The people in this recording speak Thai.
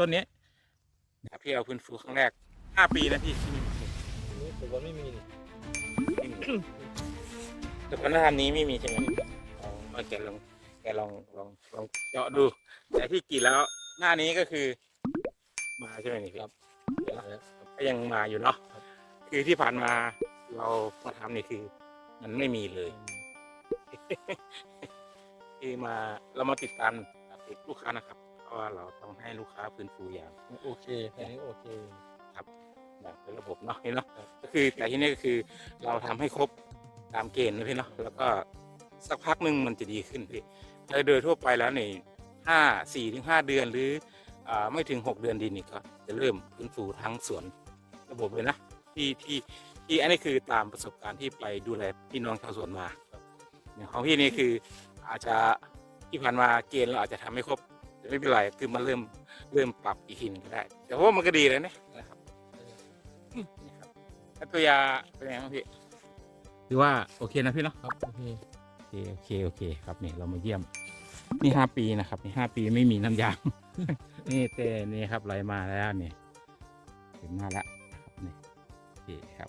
ต้นเนี้ยนะครับพี่เอาพื้นฟูครั้งแรกห้าปีนะพี่ที่มีอันนี้ผมว่าไม่มีนี่ไม่มีแต่พันธธรรมนี้ไม่มีใช่ไหมอ๋อเอาแกลองแกลองลองลองเจาะดู แต่ที่กรีดแล้วหน้านี้ก็คือ มาใช่ไหมนี่พี่ครับก็ยังมาอยู่เนาะคือที่ผ่านมาเรามาทำนี่คือ มันไม่มีเลยคือมาเรามาติดตามติดลูกค้านะครับเพ ราะว่าเราต้องให้ลูกค้าพื้นฟูอย่าง โอเคอันนี้โอเคแบบเป็นระบบเนาะพี่เนาะก็คือแต่ที่นี่ก็คือเราทำให้ครบตามเกณฑ์นะพี่เนาะแล้วก็สักพักหนึ่งมันจะดีขึ้นพี่โดยโดยทั่วไปแล้วเนี่ยห้าสี่ถึงห้าเดือนหรืออ่าไม่ถึงหกเดือนดีนี่ก็จะเริ่มพื้นฟูทั้งสวนระบบเลยนะที่ที่ที่อันนี้คือตามประสบการณ์ที่ไปดูแลพี่น้องชาวสวนมาอย่างของพี่นี่คืออาจจะที่ผ่านมาเกณฑ์เราอาจจะทำไม่ครบแต่ ไม่เป็นไรคือมันเริ่มเริ่มปรับอีกทีหนึงก็ได้ แต่ว่ามันก็ดีเลยนะนะครับนี่ครับแล้วตัวยาเป็นยังไงบ้างพี่คือว่าโอเคนะพี่เนาะครับโอเคโอเคโอเคโอเคครับนี่เรามาเยี่ยม นี่ห้าปีนะครับนี่ห้าปีไม่มีน้ำยาง นี่เตนี่ครับไหลมาแล้วเนี่ยถึงมาแล้วนะครับนี่โอเคครับ